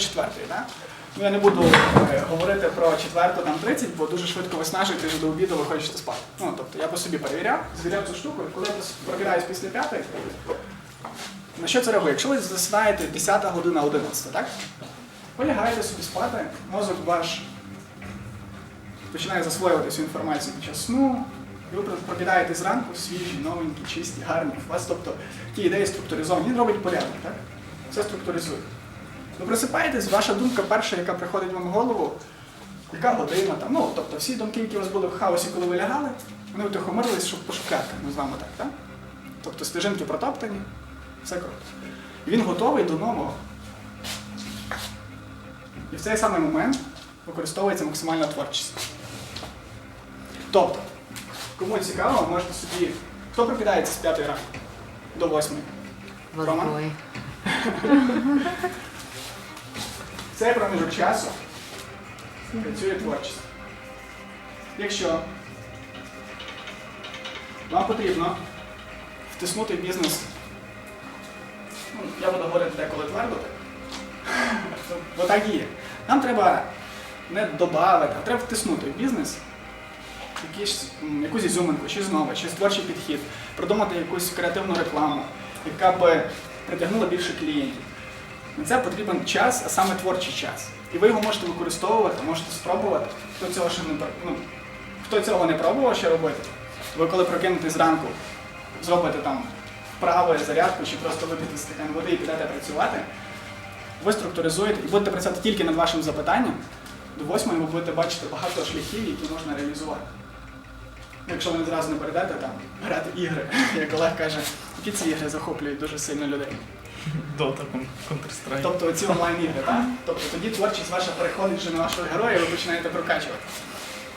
четвертої, так? Ну, я не буду е, говорити про четверту там 30, бо дуже швидко виснажуєте вже до обіду ви хочете спати. Ну, тобто я по собі перевіряв, звіряв цю штуку, і коли я прокидаюсь після п'ятої, на що це реагує? Якщо ви засинаєте 10 година 11, так? Ви лягаєте собі спати, мозок ваш починає засвоювати всю інформацію під час сну, і ви прокидаєтесь зранку свіжі, новенькі, чисті, гарні. У вас, тобто, ті ідеї структуризовані. Він робить порядок, так? Все структуризує. Ви просипаєтесь, ваша думка перша, яка приходить вам в голову, яка година там. Ну, тобто всі думки, які у вас були в хаосі, коли ви лягали, вони втихомирились, щоб по шухлядках, називаємо так, так? Тобто стежинки протоптані, все круто. І він готовий до нового. І в цей самий момент використовується максимальна творчість. Тобто, кому цікаво, можете собі. Хто прокидається з 5 ранку до 8? Рома? Цей проміжок часу працює творчість. Якщо вам потрібно втиснути в бізнес, ну, я буду говорити деколи твердо, бо так і є. Нам треба не додати, а треба втиснути в бізнес якісь, якусь ізюминку, щось нове, щось творчий підхід, придумати якусь креативну рекламу, яка би притягнула більше клієнтів. На це потрібен час, а саме творчий час. І ви його можете використовувати, можете спробувати. Хто цього ще не ну, хто цього не пробував ще робити, ви коли прокинете зранку, зробите там вправи, зарядку чи просто вип'єте стакан води і підете працювати, ви структуризуєте і будете працювати тільки над вашим запитанням. До восьмої ви будете бачити багато шляхів, які можна реалізувати. Якщо ви не зразу не перейдете там грати ігри, як Олег каже, які ці ігри захоплюють дуже сильно людей. Дота, Counter-Strike. Тобто ці онлайн-ігри, так? Тобто тоді творчість ваша переходить вже на вашого героя, і ви починаєте прокачувати.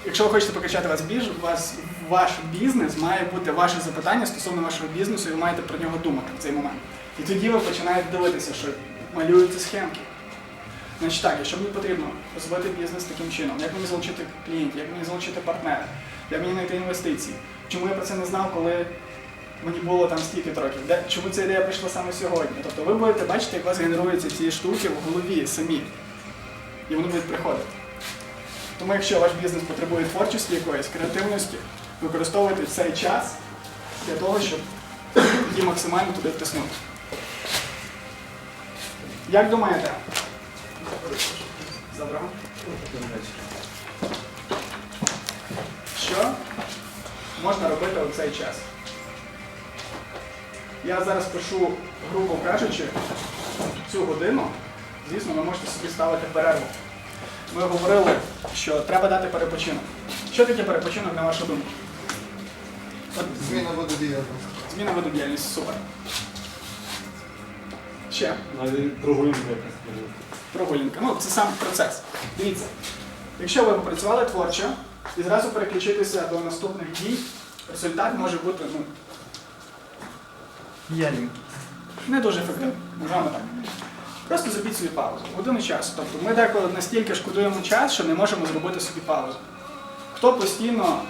Якщо ви хочете прокачати вас біж, у вас ваш бізнес має бути ваше запитання стосовно вашого бізнесу, і ви маєте про нього думати в цей момент. І тоді ви починаєте дивитися, що малюються схемки. Значить так, якщо мені потрібно розвити бізнес таким чином, як мені залучити клієнтів, як мені залучити партнера, як мені знайти інвестиції, чому я про це не знав, коли мені було там стільки років, де, чому ця ідея прийшла саме сьогодні. Тобто ви будете бачити, як у вас генеруються ці штуки в голові самі. І вони будуть приходити. Тому якщо ваш бізнес потребує творчості якоїсь, креативності, використовуйте цей час для того, щоб її максимально туди втиснути. Як думаєте? Доброго. Що можна робити у цей час? Я зараз пишу, грубо кажучи, цю годину. Звісно, ви можете собі ставити перерву. Ми говорили, що треба дати перепочинок. Що таке перепочинок, на вашу думку? От Зміна вододіяльності. зміна виду діяльності супер. Ще якось може. прогулянка. Ну, це сам процес. Дивіться, якщо ви попрацювали творчо і зразу переключитися до наступних дій, результат може бути ну, Ялінь. не дуже ефективно, називаємо так. Просто зробіть собі паузу. Годину часу. Тобто ми деколи настільки шкодуємо час, що не можемо зробити собі паузу. Хто постійно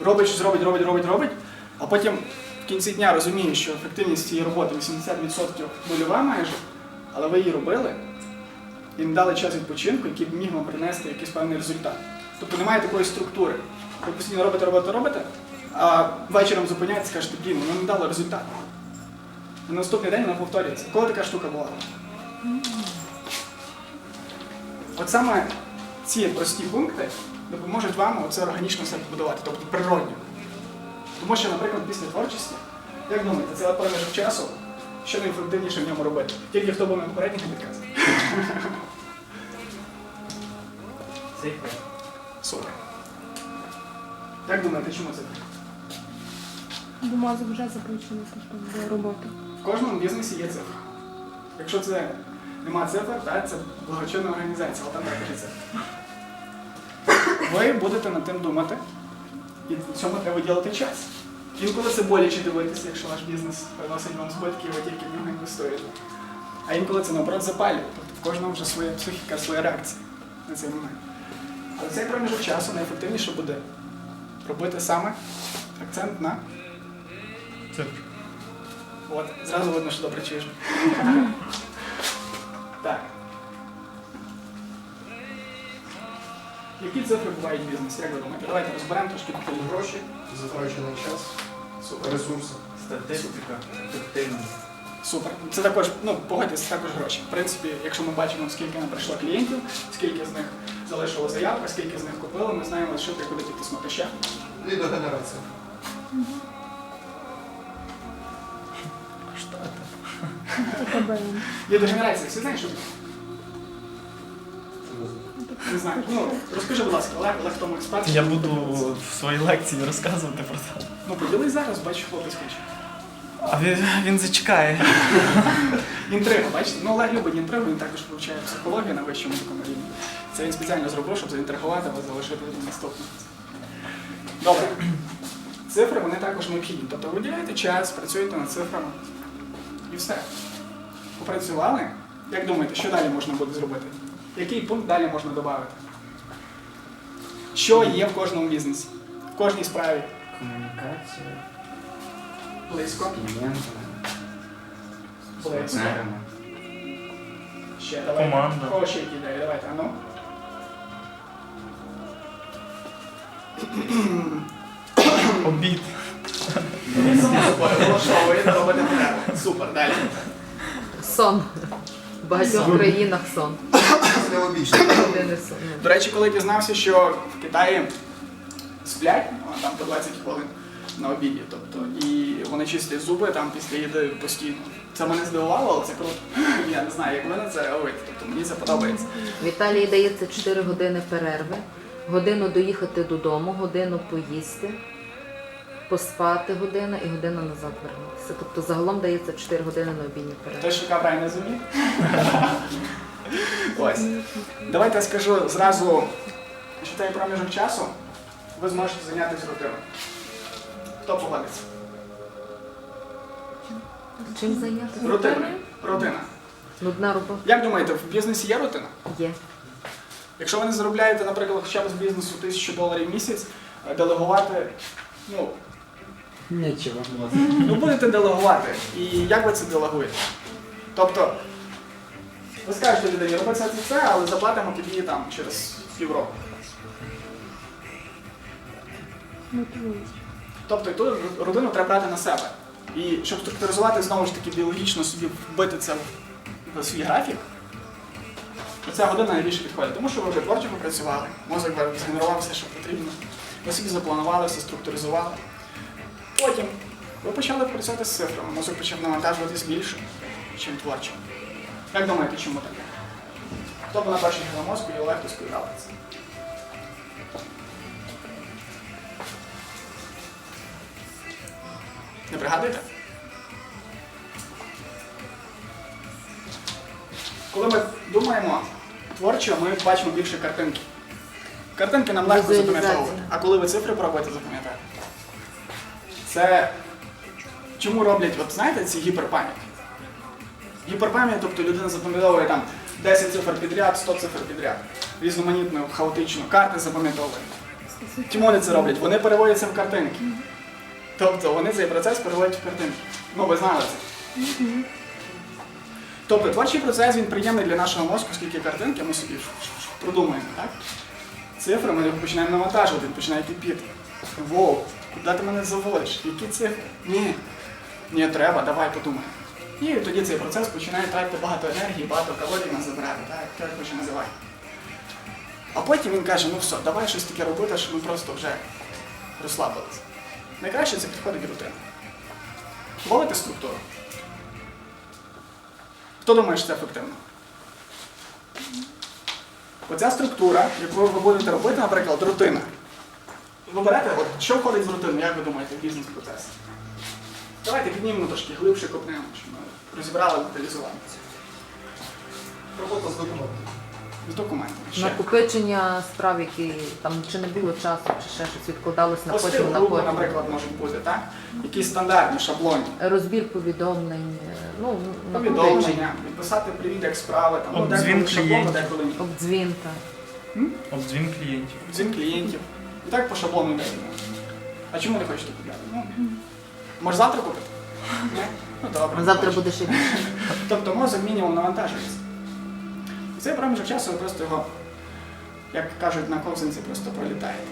робить, що зробить, робить, робить, робить, а потім в кінці дня розуміє, що ефективність цієї роботи 80% нульова майже, але ви її робили і не дали час відпочинку, який б міг вам принести якийсь певний результат. Тобто немає такої структури. Ви постійно робите, робите, робите, а вечором зупиняєтесь і кажете, блін, воно не дало результат. На наступний день воно повторюється. Коли така штука була? От саме ці прості пункти допоможуть вам оце органічно все побудувати, тобто природньо. Тому що, наприклад, після творчості, як думаєте, це проміжок часу, що найефективніше в ньому робити? Тільки хто був на попередніх підказах. Цифри. Супер. Як думаєте, чому це так? Бо мозок вже запущений до роботи. В кожному бізнесі є цифра. Якщо це нема цифр, так, це благочинна організація, але там також цифр. Ви будете над тим думати, і цьому треба виділити час. Інколи це боляче дивитися, якщо ваш бізнес приносить вам збитки, і ви тільки в нього інвестуєте. А інколи це наоборот запалює. Тобто в кожному вже своя психіка, своя реакція на цей момент. Але цей проміжок часу найефективніше буде робити саме акцент на Цифр. От, зразу видно, що добре чуєш. Так. Які цифри бувають в бізнесі? Як ви думаєте? Давайте розберемо трошки деталі. Гроші, затрачений час, Супер. ресурси. Статистика, ефективність. Супер. Це також, ну, погодьтесь, це також гроші. В принципі, якщо ми бачимо, скільки нам прийшло клієнтів, скільки з них залишило заявку, скільки з них купили, ми знаємо, що куди підтиснути ще. Лідогенерація. ОКБ. Лідогенерація, всі знають, що? Не знаю. Ну, розкажи, будь ласка, Олег, Олег тому експерт. Я буду в своїй лекції розказувати про це. Ну, поділись зараз, бачиш, хлопець хоче. А він, він зачекає. Інтрига, бачите? Ну, Олег любить інтригу, він також вивчає психологію на вищому такому рівні. Це він спеціально зробив, щоб заінтригувати вас, залишити наступне. Добре. Цифри вони також необхідні. Тобто ви виділяєте час, працюєте над цифрами. І все. Попрацювали. Як думаєте, що далі можна буде зробити? Який пункт далі можна додати? Що є в кожному бізнесі? В кожній справі? Комунікація, Близько. Близько. Ще давайте. Команда. Кого ще які ідеї? Давайте, а ну. Обід. Само влаштовує, робити. Супер, далі. Сон. В багатьох країнах сон. До речі, коли дізнався, що в Китаї сплять, ну, там по 20 хвилин на обіді, тобто, і вони чистять зуби там після їди постійно. Це мене здивувало, але це круто. Я не знаю, як на це реагуєте. Тобто мені це подобається. В Італії дається 4 години перерви, годину доїхати додому, годину поїсти, поспати година і година назад вернутися. Тобто загалом дається 4 години на обідні перерви. Хтось шукав рай на землі. Ось. Давайте я скажу зразу, що цей проміжок часу ви зможете зайнятися рутиною. Хто погодиться? Чим зайнятися? Рутиною. Рутина. Нудна робота Як думаєте, в бізнесі є рутина? є. Якщо ви не заробляєте, наприклад, хоча б з бізнесу тисячу доларів в місяць, е, делегувати, ну, Нічого. ну будете делегувати. І як ви це делегуєте? Тобто, ви скажете людині, роби це, це, це, але заплатимо тобі там через півроку. Тобто ту родину треба брати на себе. І щоб структуризувати знову ж таки біологічно собі вбити це в, свій графік, ця година найбільше підходить. Тому що ви вже творчо попрацювали, мозок згенерував все, що потрібно. Ви собі запланували, все структуризували. Потім ви почали працювати з цифрами, мозок почав навантажуватись більше, ніж творчо. Як думаєте, чому таке? Хто був на першій на мозку і Олег хтось це? Не пригадуєте? Коли ми думаємо творчо, ми бачимо більше картинки. Картинки нам легко запам'ятовувати. А коли ви цифри пробуєте запам'ятати, це чому роблять, от знаєте, ці гіперпам'ять? Гіперпам'ять, тобто людина запам'ятовує там 10 цифр підряд, 100 цифр підряд. Різноманітно, хаотично, карти запам'ятовують. Чому вони це роблять? Вони переводяться в картинки. Тобто вони цей процес переводять в картинки. Ну, ви знали це. Тобто творчий процес він приємний для нашого мозку, оскільки картинки ми собі продумуємо, так? Цифри ми починаємо навантажувати, він починає кипіти. Воу, куди ти мене заводиш? Які цифри? Ні. Ні, треба, давай подумаємо. І тоді цей процес починає тратити багато енергії, багато калорій нас забирати, так, як хоче називай. А потім він каже, ну все, давай щось таке робити, щоб ми просто вже розслабилися. Найкраще це підходить рутина. Ловити структуру. Хто думає, що це ефективно? Оця структура, яку ви будете робити, наприклад, рутина. Ви берете, от, що входить в рутину, як ви думаєте, в бізнес-процес? Давайте піднімемо трошки глибше копнемо, щоб ми розібрали, деталізували. Робота з документами. З документами. Ще. Накопичення справ, які там чи не було часу, чи ще щось відкладалось на Пости потім на групи, потім. наприклад, можуть бути, так? Якісь стандартні шаблони. Розбір повідомлень, е, ну, накопичення, Повідомлення, відписати привіт, як справи, там, ну, Обдзвін деколи шаблону, клієнтів. деколи ні. обдзвінка. Обдзвін клієнтів. Дзвін клієнтів. І так по шаблону йдемо. А чому не хочете купляти? Ну, може завтра купити? Ні? Ну добре. Завтра буде ще більше. Тобто мозок мінімум навантажується. І цей проміжок часу ви просто його, як кажуть на ковзанці, просто пролітаєте.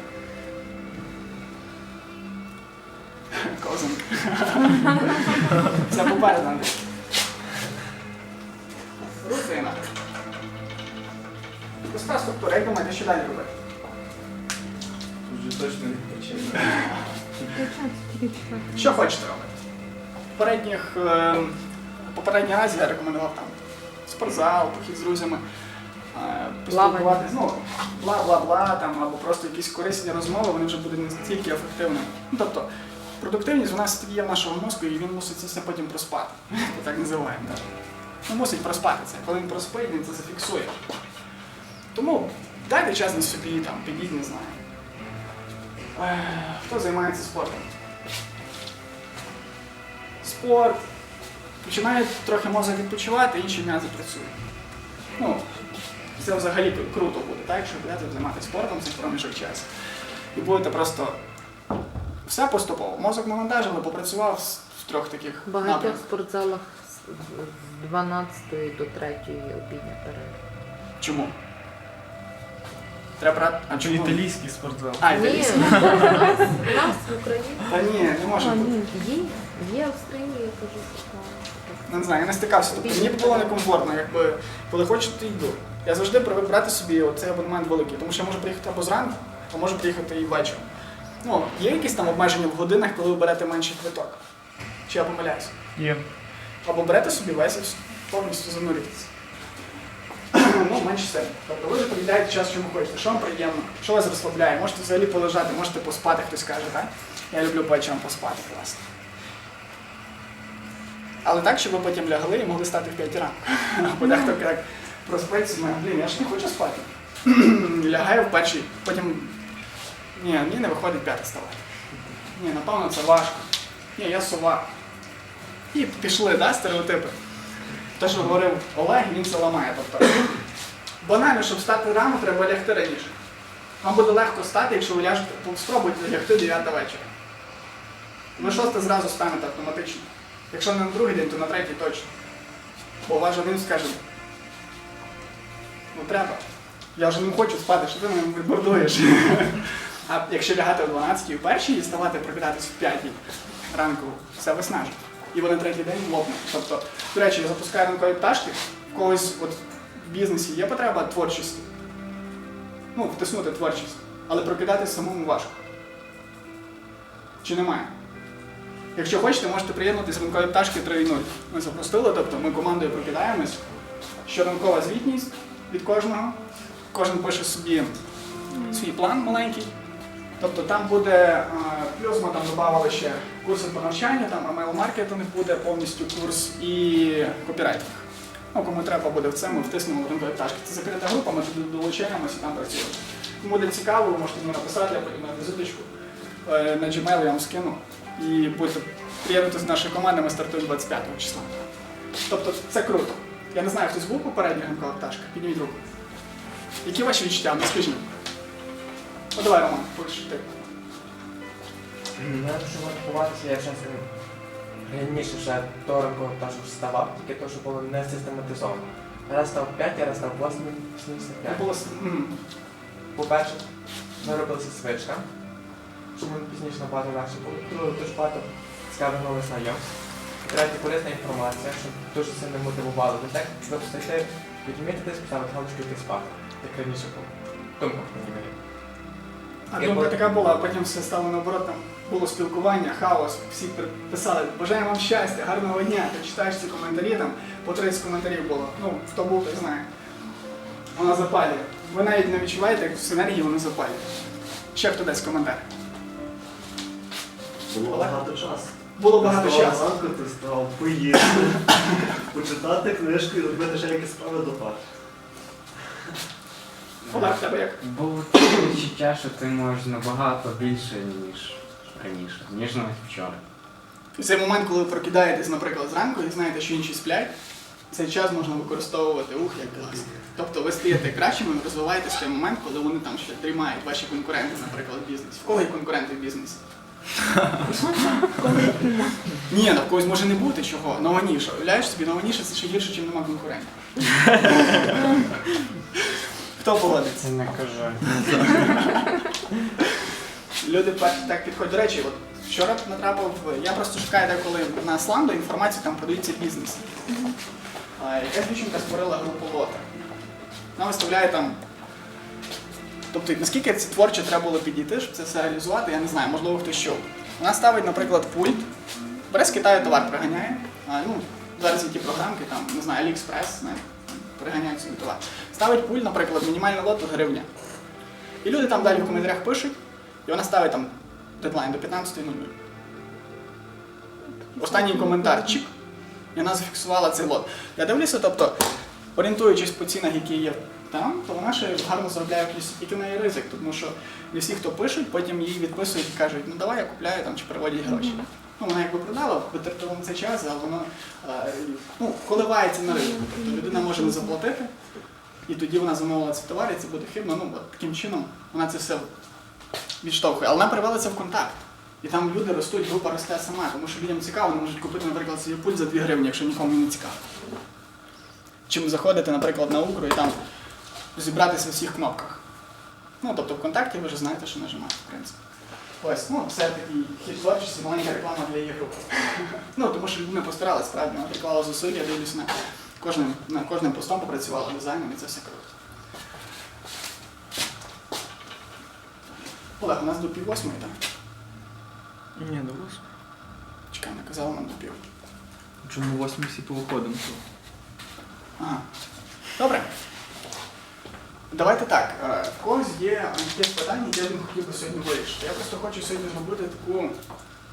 Ковзанка. Це попереду. Рутина. Проста структура. Як думаєте, що далі робити? Точно відпочинок. Що хочете робити? Попередніх, е, попередній разі я рекомендував там спортзал, похід з друзями, е, поспілкуватись, ну, бла-бла-бла, там, або просто якісь корисні розмови, вони вже будуть настільки ефективними. Ну, тобто, продуктивність у нас є в нашого мозку, і він мусить це все потім проспати. Ми так називаємо. Так. Ну, мусить проспати це. Коли він проспить, він це зафіксує. Тому дайте час на собі, там, підіть, не знаю. Е, Хто займається спортом? спорт, починає трохи мозок відпочивати, інші м'язи працюють. Ну, це взагалі круто буде, так, якщо будете займатися спортом цей проміжок часу. І будете просто все поступово. Мозок навантажили, попрацював з в трьох таких В багатьох напрямках. спортзалах з 12 до 3 обідня перерва. Чому? Треба брати. А Чи чому? італійський спортзал? А, Ні, італійський. у нас, у нас в Україні Та ні, не може бути. ні. є, є Австралія, я кажу, що Ну, Не знаю, я не стикався. Тобто мені б було некомфортно, якби коли хочу, то йду. Я завжди привик брати собі оцей абонемент великий, тому що я можу приїхати або зранку, а можу приїхати і ввечері. Ну, є якісь там обмеження в годинах, коли ви берете менший квиток? Чи я помиляюсь? Є. Або берете собі весь і повністю занурюєтесь. Ну, менше себе. Тобто ви вже поділяєте час, чому хочете, що вам приємно, що вас розслабляє, можете взагалі полежати, можете поспати, хтось каже, так? Я люблю вечором поспати, класно. Але так, щоб ви потім лягли і могли стати в 5 ранку. Бо дехто як проспиться, думає, блін, я ж не хочу спати. Лягаю в першій, потім. Ні, мені не виходить п'яти ставати. Ні, напевно, це важко. Ні, я сова. І пішли, да, стереотипи. Те, що говорив Олег, він це ламає. Тобто, банально, щоб стати рано, треба лягти раніше. Вам буде легко стати, якщо ви ляжете, спробуйте лягти 9 вечора. Ви шосте зразу станете автоматично. Якщо не на другий день, то на третій точно. Бо ваш один скаже, ну треба. Я вже не хочу спати, що ти мене бордуєш. А якщо лягати о 12 в першій і ставати прокидатись в 5 ранку, це виснажить. І вони третій день лопне. Тобто, до речі, я запускаю ранкові пташки, в когось от, в бізнесі є потреба творчості. Ну, втиснути творчість. Але прокидатись самому важко. Чи немає? Якщо хочете, можете приєднатися ранкові пташки 3.0. Ми запустили, тобто ми командою прокидаємось. Щоранкова звітність від кожного. Кожен пише собі свій план маленький. Тобто там буде, е, плюс ми там додавали ще курси по навчанню, там email-маркетинг буде повністю курс і копірайтинг. Ну, кому треба буде в це, ми втиснемо в ранкові пташки. Це закрита група, ми туди долучаємося і там працюємо. Кому буде цікаво, ви можете мені написати, я потім на візиточку е, на Gmail я вам скину. І будете приєднатися з нашої команди, ми стартуємо 25 числа. Тобто це круто. Я не знаю, хтось був попередньо ранкова пташка. Підніміть руку. Які ваші відчуття? Ну скажіть. Ну давай, Роман, будеш ти. Ну, якщо мотивуватися, я чесно раніше вже до ранкового пташок вставав, тільки то, що було не систематизовано. Раз став 5, я раз став 8, Ну, 75. було По-перше, ми робилися звичка, щоб ми пізніше набагато легше було. Друге, дуже багато цікавих нових знайомств. Третє, корисна інформація, що дуже сильно мотивувало того, щоб встати, піднімати десь, поставити галочку йти спати, як раніше було. Думка, мені. А думка така була, а потім все стало наоборот, там було спілкування, хаос, всі писали, бажаємо вам щастя, гарного дня. Ти читаєш ці коментарі, там по 30 коментарів було. Ну, хто був, той знає. Вона запалює. Ви навіть не відчуваєте, як синергії вона запалює. Ще хто дасть коментар. Було багато часу. Було багато часу. зранку, ти вставав поїсти, почитати книжку і робити ще якісь справи до пари. Олег, в тебе як? Було таке відчуття, що ти можеш набагато більше, ніж раніше, ніж навіть вчора. І цей момент, коли ви прокидаєтесь, наприклад, зранку і знаєте, що інші сплять, цей час можна використовувати ух, як класно. Тобто ви стаєте кращими, ви розвиваєтесь в той момент, коли вони там ще дрімають, ваші конкуренти, наприклад, в бізнесі. В кого є конкуренти в бізнесі? Ні, на когось може не бути чого. Нованіше. Уявляєш собі, нованіше це ще гірше, ніж нема конкурентів. Хто погодиться? Не кажи. Люди пер- так підходять. До речі, от вчора натрапив, я просто шукаю деколи на Сланду інформацію, там продаються бізнеси. А, Якась дівчинка створила групу лота. Вона виставляє там. Тобто, наскільки це творчо треба було підійти, щоб це все реалізувати, я не знаю, можливо, хтось чув. Вона ставить, наприклад, пульт, бере з Китаю товар приганяє. А, ну, зараз є ті програмки, там, не знаю, AliExpress, приганяють собі товар. Ставить пульт, наприклад, мінімальний лот гривня. І люди там далі в коментарях пишуть, і вона ставить там дедлайн до 15.00. Останній коментар чик, і вона зафіксувала цей лот. Я дивлюся, тобто, орієнтуючись по цінах, які є там, то вона ще гарно заробляє якийсь який в неї ризик, тому що не всі, хто пишуть, потім її відписують і кажуть, ну давай я купляю там чи переводять гроші. Ну, вона якби продала, витратила на цей час, але воно ну, коливається на ринку. Тобто людина може не заплатити, і тоді вона замовила цей товар, і це буде хибно. Ну, от таким чином вона це все відштовхує. Але вона перевела це в контакт. І там люди ростуть, група росте сама, тому що людям цікаво, вони можуть купити, наприклад, собі пульт за 2 гривні, якщо нікому не цікаво. Чим заходити, наприклад, на Укру і там розібратися в всіх кнопках. Ну, тобто в контакті ви вже знаєте, що нажимати, в принципі. Ось, ну, це такий хід творчості, маленька реклама для її групи. Ну, тому що людина постаралась, справді, вона приклала зусилля, дивлюсь на кожним, на кожним постом попрацювала дизайном, і це все круто. Олег, у нас до пів восьмої, так? Ні, до вас. Чекай, наказала нам до пів. Чому восьмі всі повиходимо? Ага. Добре. Давайте так. е, В когось є якісь питання, які я б хотів би сьогодні вирішити. Я просто хочу сьогодні зробити таку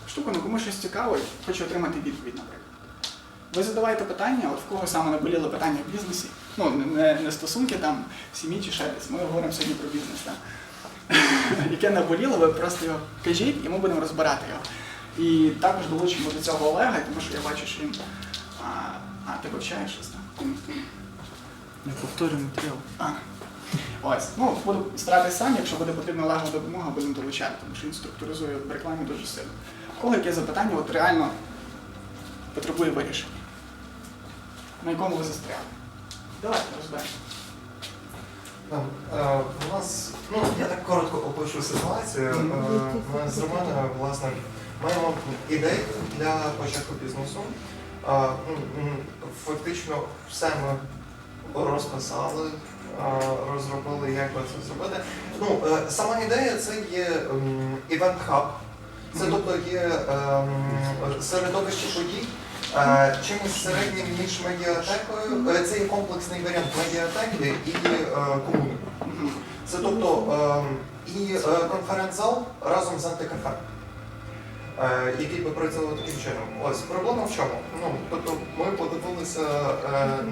штуку, на кому щось цікаве, хочу отримати відповідь, наприклад. Ви задавайте питання, от в кого саме наболіли питання в бізнесі. Ну, не, не, не стосунки там сім'ї чи ще десь. Ми говоримо сьогодні про бізнес, так? Яке наболіло, ви просто його кажіть, і ми будемо розбирати його. І також долучимо до цього Олега, тому що я бачу, що він. А, а ти вивчаєш щось там? Не повторюю матеріал. А. Ось. Ну, буду старатися сам, якщо буде потрібна Олегова допомога, будемо долучати, тому що він структуризує в рекламі дуже сильно. Кого яке запитання от реально потребує вирішення? На якому ви застряли? Давайте розберемо. Е, У нас, ну я так коротко опишу ситуацію. Е, Ми з Романою, власне, маємо ідею для початку бізнесу. Е, Фактично все ми розписали, розробили, як би це зробити. Ну, сама ідея це є івент хаб. Це тобто є ем, середовище подій. Чимось середнім між медіатекою, е, це є комплексний варіант медіатеки і е, комуни. Це тобто ем, і е, конференц-зал разом з антикафе, який би працював таким чином. Ось проблема в чому? Ну, тобто ми подивилися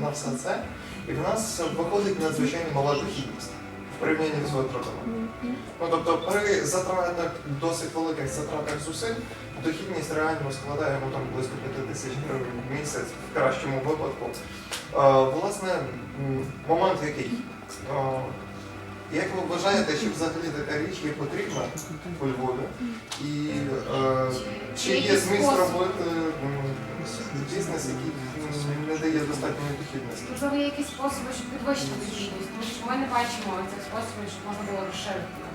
на все це, і в нас виходить надзвичайно мала дохідність в порівнянні з витратами. Ну, тобто при затратах досить великих затратах зусиль дохідність реально складає ну, там, близько 5 тисяч гривень в місяць в кращому випадку. Е, власне, момент який? Е, як ви вважаєте, чи взагалі така річ є потрібна у Львові? І е, чи Чи є зміст робити бізнес, який не дає достатньої дохідності? Можливо, є якісь способи, щоб підвищити дохідність, тому що ми не бачимо цих способів, щоб можна було розширити.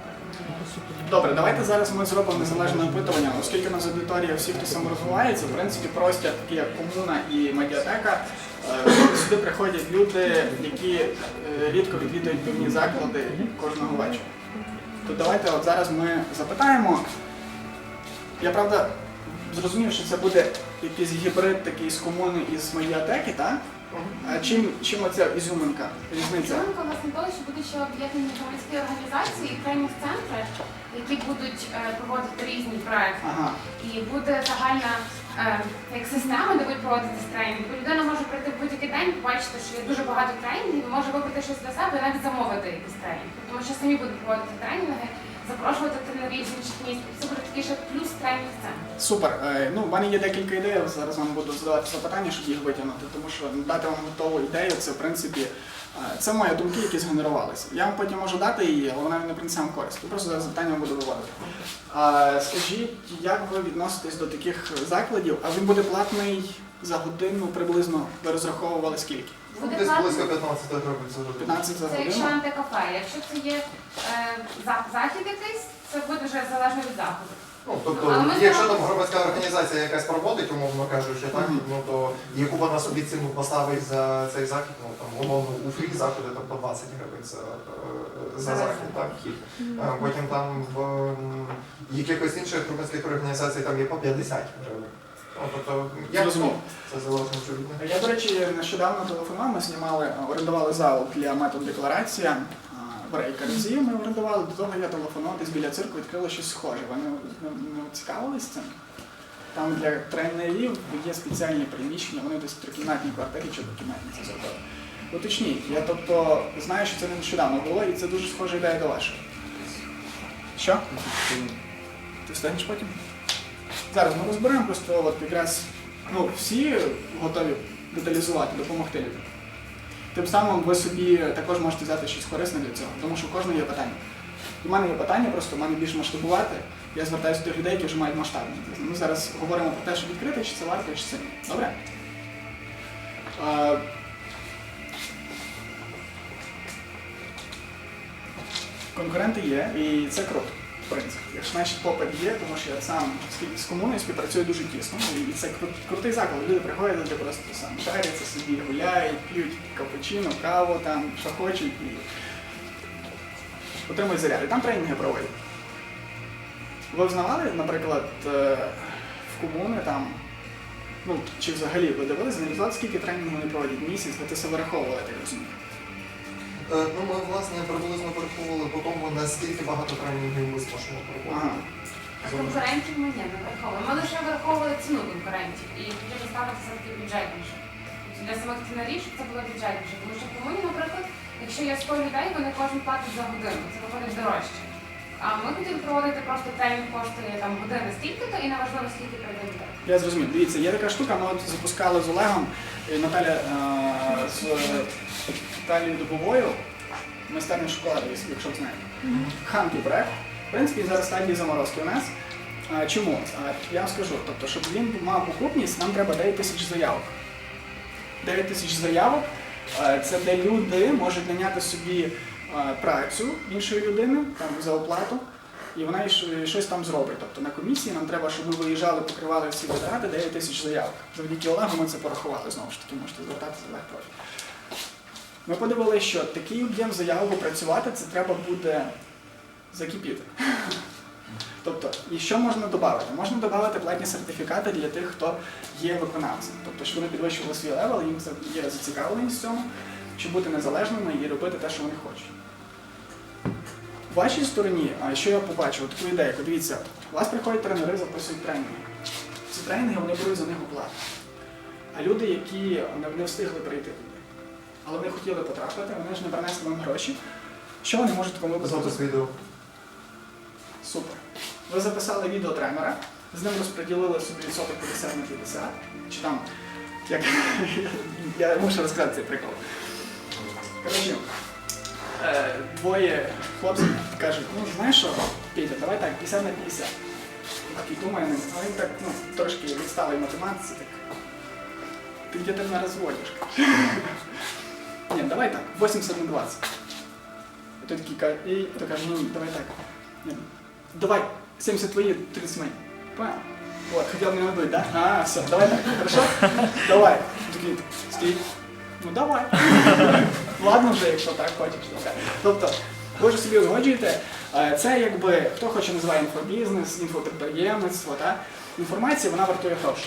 Добре, давайте зараз ми зробимо незалежне опитування, оскільки у нас аудиторія всі, хто саморозвивається, в принципі, простір, такі як комуна і медіатека. е, Сюди приходять люди, які е, рідко відвідують певні заклади кожного вечора. То давайте от зараз ми запитаємо. Я правда зрозумів, що це буде якийсь гібрид такий з комуни і з медіатеки, так? А чим, чим оця ізюминка, різниця? Думка власне того, що будуть ще об'єднані громадські організації і тренінг-центри, які будуть е, проводити різні проекти. Ага. І буде загальна е, як система, де будуть проводитись тренінги. Бо людина може прийти в будь-який день, побачити, що є дуже багато тренінгів, може вибрати щось для себе і навіть замовити якийсь тренінг. Тому що самі будуть проводити тренінги, запрошувати інших міст. Це буде такий ще плюс тренінг центр. Супер. Е, Ну, в мене є декілька ідей. Зараз вам буду задавати запитання, щоб їх витягнути, тому що дати вам готову ідею, це в принципі е, це мої думки, які згенерувалися. Я вам потім можу дати її, але вона не принесе вам користь. Я просто запитання буду виводити. Скажіть, як ви відноситесь до таких закладів? А він буде платний за годину приблизно ви розраховували скільки? Буде Десь близько 15 гривень за годину. 15 Це якщо годину? антикафе. Якщо це є е, за- захід якийсь, це буде вже залежно від заходу. Ну, Але тобто, ми якщо там громадська організація якась проводить, умовно кажучи, так, Мгм. ну то яку вона собі ціну поставить за цей захід, ну там умовно у фрі заходи там по 20 гривень за, е, за захід, так, вхід. Е, Потім там в м, якихось інших громадських організацій там є по 50 гривень. Ну, тобто, як Зрозумів. це залежно від них. Я, до речі, нещодавно телефонував, ми знімали, орендували зал для метод декларація. В Рейкарзі ми орендували, до того я телефонував, десь біля цирку відкрили щось схоже. Вони не, цікавились цим. Там для тренерів є спеціальні приміщення, вони десь в трикімнатній квартирі чи двокімнатній це зробили. Уточніть, я тобто знаю, що це не нещодавно було, і це дуже схожа ідея до вашої. Що? Ти встигнеш потім? Зараз ми розберемо просто от якраз ну, всі готові деталізувати, допомогти людям. Тим самим ви собі також можете взяти щось корисне для цього, тому що у кожного є питання. У мене є питання, просто в мене більш масштабувати. Я звертаюся до людей, які вже мають масштабні. Ми зараз говоримо про те, що відкрити, чи це варто, чи це ні. Добре? Конкуренти є, і це круто, принципі. Якщо значить попит є, тому що я сам з- комуною співпрацюю дуже тісно. І це крутий заклад. Люди приходять, люди просто сам шаряться собі, гуляють, п'ють капучино, каву, там, що хочуть, і отримують заряд. І там тренінги проводять. Ви взнавали, наприклад, е, в комуни там, ну, чи взагалі ви дивилися, аналізували, скільки тренінгів вони проводять місяць, ви це все вираховували, я розумію. Е, Ну, ми, власне, приблизно приховували по тому, наскільки багато тренінгів ми зможемо проводити. Ага. Конкурентів ми ні, не враховуємо. Ми лише враховували ціну конкурентів і хотіли ставити все-таки бюджетніше. Тобто Для самих цінарів, щоб це було бюджетніше. Тому що по комуні, наприклад, якщо є 100 людей, вони кожен платить за годину. Це виходить дорожче. А ми хотіли проводити просто тренінг коштує там години стільки-то і неважливо скільки прийде людей. Я зрозумів. Дивіться, є така штука, ми от запускали з Олегом і Наталя е, з Наталією Дубовою, майстерня шоколаду, якщо ви знаєте. Ханки проект. В принципі, зараз стадії заморозки у нас. А, чому? А, я вам скажу, тобто, щоб він мав окупність, нам треба 9 тисяч заявок. 9 тисяч заявок е, це де люди можуть наняти собі е, працю іншої людини там, за оплату, і вона щось там зробить. Тобто на комісії нам треба, щоб ми виїжджали, покривали всі витрати 9 тисяч заявок. Завдяки Олегу ми це порахували знову ж таки, можете звертатися Олег профі. Ми подивилися, що такий об'єм заявок опрацювати це треба буде закипіти. Тобто, і що можна додати? Можна додати платні сертифікати для тих, хто є виконавцем. Тобто, щоб вони підвищували свій левел, їм є зацікавленість в цьому, щоб бути незалежними і робити те, що вони хочуть. В вашій стороні, а, що я побачив, таку ідею, дивіться, у вас приходять тренери, записують тренінги. Ці тренінги вони беруть за них оплату. А люди, які не, встигли прийти туди, але вони хотіли потрапити, вони ж не принесли вам гроші. Що вони можуть такому випадку Запис відео. Супер. Ви записали відео тренера, з ним розподілили собі відсоток 50 на 50. Чи там, як я мушу розказати цей прикол. Коротше, е, двоє хлопців кажуть, ну знаєш що, Петя, давай так, 50 на 50. І такий думає, ну, а він так ну, трошки відсталий в математиці, так. Ти где-то мене розводиш. Ні, давай так, 80 на 20. І той такий каже, і той каже, ні, ні, давай так. Ні, Давай, 70 твои, 30 мои. Понял? Вот, хотел меня надуть, да? А, все, давай так, хорошо? Давай. Он Такий, стій. Ну давай. Ладно вже, якщо так хочеш. Тобто, ви вже собі узгоджуєте, е, це якби, хто хоче називає інфобізнес, інфопідприємництво, та? інформація, вона вартує грошей.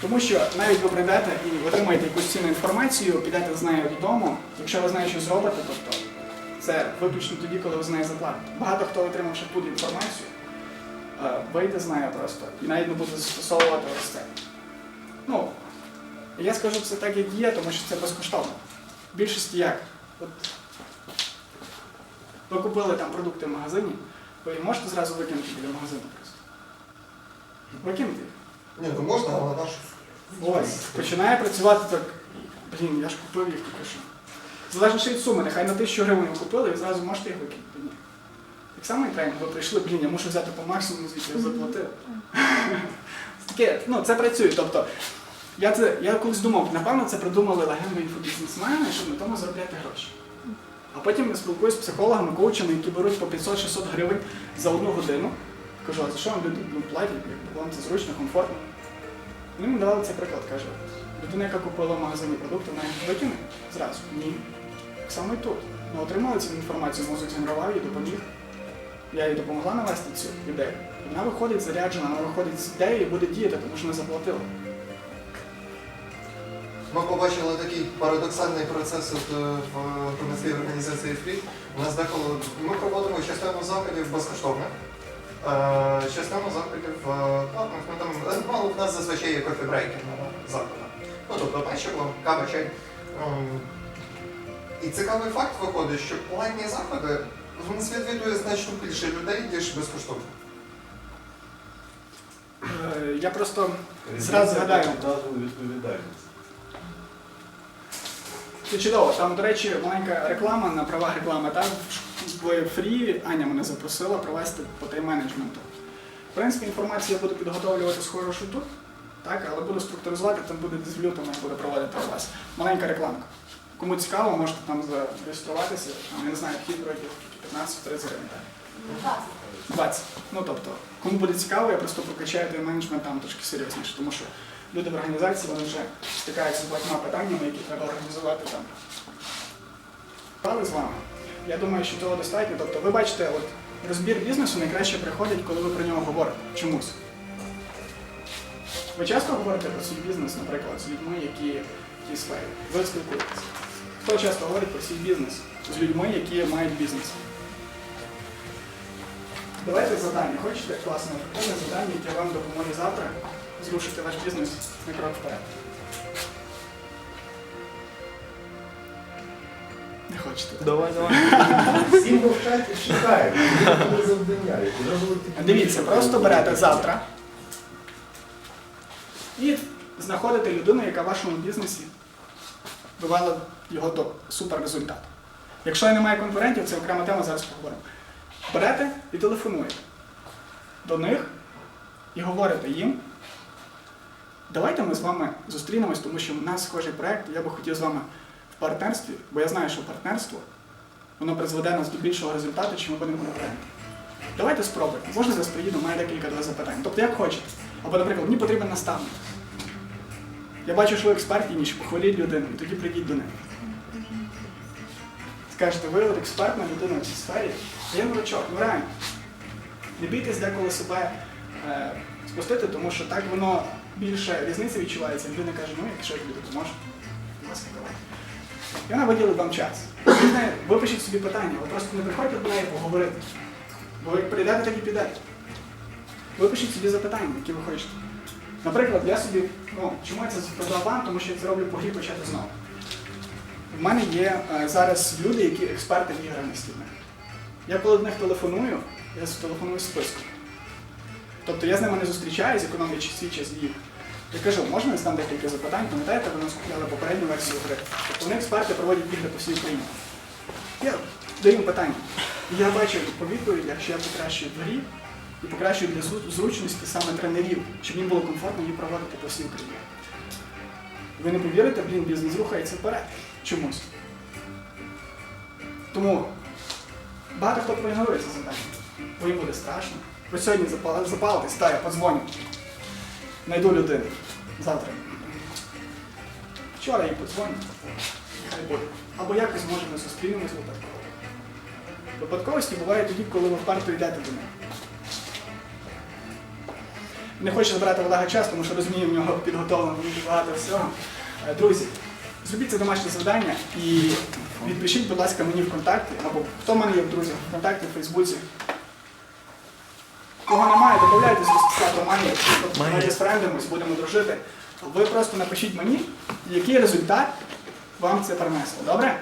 Тому що навіть ви прийдете і отримаєте якусь цінну інформацію, підете з нею додому, якщо ви з нею щось зробите, тобто це виключно тоді, коли ви з нею заплатите. Багато хто отримавши тут інформацію, е, вийде з нею просто і навіть не буде застосовувати ось це. Ну, я скажу це так, як є, тому що це безкоштовно. В більшості як? От, Ви купили там продукти в магазині, ви їх можете зразу викинути біля магазину просто. Викинути їх. Ні, ну можна, але наш. Ось, починає працювати так. Блін, я ж купив їх тільки що. Залежно від суми, нехай на тисячу гривень купили і зразу можете їх викинути. Ні. Так само і тренінг, ви прийшли, блін, я мушу взяти по максимуму, звідти я заплатив. Таке, ну, це працює. Тобто, я, це, я колись думав, напевно, це придумали легенди інфобізнесмени, щоб на тому заробляти гроші. А потім я спілкуюся з психологами, коучами, які беруть по 500-600 гривень за одну годину. Кажу, а за що вам люди ну, платять, якби вам це зручно, комфортно. Вони мені давали цей приклад, каже, людина, яка купила в магазині продукти, вона їх викине зразу. Ні. Само і тут. Ми отримали цю інформацію, мозок згенерував їй, допоміг. Я їй допомогла навести цю ідею. Вона виходить заряджена, вона виходить з ідеї і буде діяти, тому що не заплатила. Ми побачили такий парадоксальний процес от, е, в громадській організації ФРІ. У нас деколи ми проводимо частину заходів безкоштовно. Е, Частину заходів платних. Ми там е, ну, в нас зазвичай є кофі-брейки на заходах. Ну, тобто печиво, кава, чай. Ем, І цікавий факт виходить, що платні заходи в нас відвідує значно більше людей, ніж безкоштовно. Я просто зразу згадаю. Назву відповідальність. Це чудово. Там, до речі, маленька реклама на правах реклами. Там в фрі Аня мене запросила провести по тайм-менеджменту. В принципі, інформацію я буду підготовлювати схожу, що тут, так, але буду структуризувати, там буде десь в лютому я буду проводити у вас. Маленька рекламка. Кому цікаво, можете там зареєструватися. Я не знаю, вхід вроді 15-30 гривень. Так. 20. Ну тобто, кому буде цікаво, я просто прокачаю той менеджмент там трошки серйозніше, тому що люди в організації вони вже стикаються з багатьма питаннями, які треба організувати там. Але з вами. Я думаю, що цього достатньо. Тобто, ви бачите, от розбір бізнесу найкраще приходить, коли ви про нього говорите чомусь. Ви часто говорите про свій бізнес, наприклад, з людьми, які в тій сфері. Ви спілкуєтеся. Хто часто говорить про свій бізнес з людьми, які мають бізнес? Давайте завдання. Хочете класне прикольне завдання, яке вам допоможе завтра зрушити ваш бізнес на крок вперед. Не хочете. Давай, давай. Всі мовчать і чекають. Завдання. Дивіться, просто берете завтра і знаходите людину, яка в вашому бізнесі довела його до суперрезультату. Якщо немає конкурентів, це окрема тема, зараз поговоримо. Берете і телефонуєте до них і говорите їм. Давайте ми з вами зустрінемось, тому що в нас схожий проєкт, я би хотів з вами в партнерстві, бо я знаю, що партнерство воно призведе нас до більшого результату, чим ми будемо конкуренти. Давайте спробуємо. Можна зараз приїду, маю декілька до вас запитань. Тобто, як хочете. Або, наприклад, мені потрібен наставник. Я бачу, що ви експерт ніч, похваліть людину, і тоді прийдіть до неї. Скажете, ви от експертна людина в цій сфері, а я новачок, ну реально. Не бійтесь деколи себе е, спустити, тому що так воно більше різниця відчувається. Людина каже, ну якщо я тобі допоможу, будь ласка, давай. І вона виділить вам час. Ви Випишіть собі питання, ви просто не приходьте до неї поговорити. Бо як прийдете, так і підете. Випишіть собі запитання, які ви хочете. Наприклад, я собі, ну, чому я це сказав вам, тому що я це роблю по грі почати знову. В мене є е, зараз люди, які експерти в іграх настільних. Я коли до них телефоную, я телефоную списком. Тобто я з ними не зустрічаюсь, економлячи свій час їх. Я кажу, можна там декілька запитань, пам'ятаєте, ви нас купляли попередню версію гри. Тобто вони експерти проводять ігри по всій Україні. Я даю їм питання. І я бачу по відповідях, що я покращую в і покращую для зручності саме тренерів, щоб їм було комфортно її проводити по всій Україні. Ви не повірите, блін, бізнес рухається вперед. Чомусь. Тому багато хто проігнорує це завдання, бо їм буде страшно. Ви сьогодні запали- запалитесь, та я подзвоню. Найду людину. Завтра. Вчора їй подзвоню. Або якось може ми зустрінемось випадково. Випадковості бувають тоді, коли ви вперто йдете до неї. Не хочу забирати Олега час, тому що розумію, в нього підготовлено дуже багато всього. Е, Друзі, зробіть це домашнє завдання і відпишіть, будь ласка, мені в контакті, або хто в мене є в друзях, в контакті, в Фейсбуці. Кого немає, додавайтесь до списку Романів, давайте сфрендимось, будемо дружити. Ви просто напишіть мені, який результат вам це принесло. Добре?